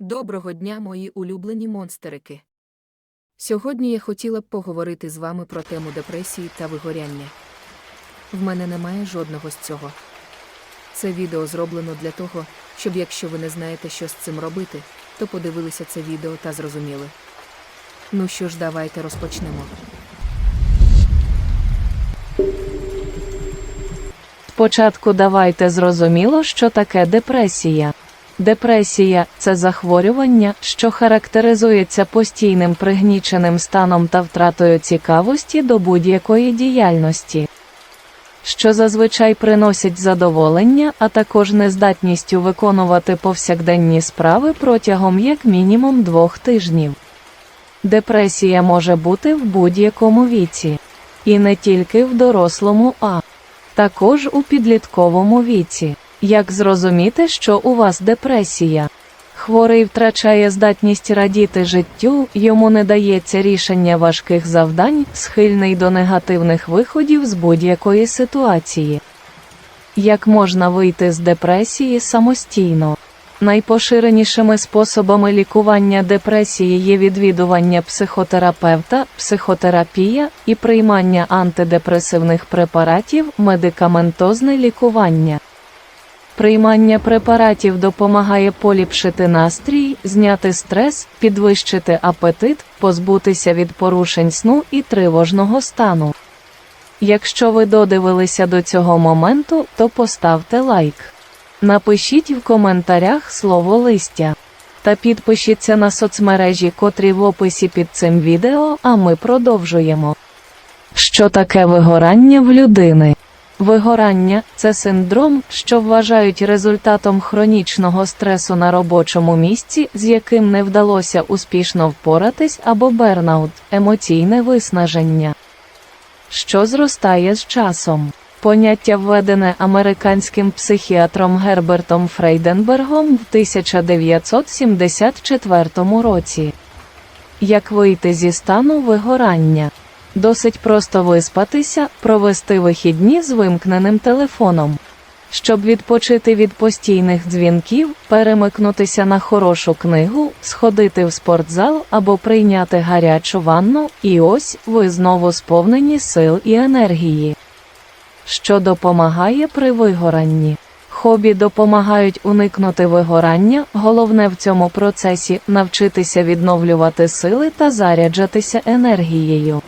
Доброго дня, мої улюблені монстерики. Сьогодні я хотіла б поговорити з вами про тему депресії та вигоряння. В мене немає жодного з цього. Це відео зроблено для того, щоб якщо ви не знаєте, що з цим робити, то подивилися це відео та зрозуміли. Ну що ж, давайте розпочнемо. Спочатку давайте зрозуміло, що таке депресія. Депресія це захворювання, що характеризується постійним пригніченим станом та втратою цікавості до будь-якої діяльності, що зазвичай приносить задоволення, а також нездатністю виконувати повсякденні справи протягом як мінімум двох тижнів. Депресія може бути в будь-якому віці, і не тільки в дорослому, а також у підлітковому віці. Як зрозуміти, що у вас депресія? Хворий втрачає здатність радіти життю, йому не дається рішення важких завдань, схильний до негативних виходів з будь-якої ситуації. Як можна вийти з депресії самостійно? Найпоширенішими способами лікування депресії є відвідування психотерапевта, психотерапія і приймання антидепресивних препаратів, медикаментозне лікування. Приймання препаратів допомагає поліпшити настрій, зняти стрес, підвищити апетит, позбутися від порушень сну і тривожного стану. Якщо ви додивилися до цього моменту, то поставте лайк. Напишіть в коментарях слово листя. Та підпишіться на соцмережі, котрі в описі під цим відео, а ми продовжуємо. Що таке вигорання в людини? Вигорання це синдром, що вважають результатом хронічного стресу на робочому місці, з яким не вдалося успішно впоратись або бернаут, емоційне виснаження, що зростає з часом. Поняття введене американським психіатром Гербертом Фрейденбергом в 1974 році. Як вийти зі стану вигорання? Досить просто виспатися, провести вихідні з вимкненим телефоном. Щоб відпочити від постійних дзвінків, перемикнутися на хорошу книгу, сходити в спортзал або прийняти гарячу ванну, і ось ви знову сповнені сил і енергії. Що допомагає при вигоранні? Хобі допомагають уникнути вигорання, головне в цьому процесі навчитися відновлювати сили та заряджатися енергією.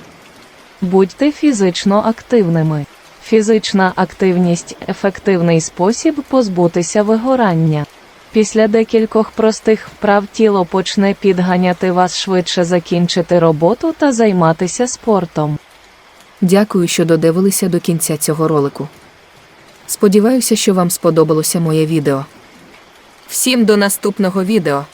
Будьте фізично активними. Фізична активність ефективний спосіб позбутися вигорання. Після декількох простих вправ тіло почне підганяти вас швидше закінчити роботу та займатися спортом. Дякую, що додивилися до кінця цього ролику. Сподіваюся, що вам сподобалося моє відео. Всім до наступного відео!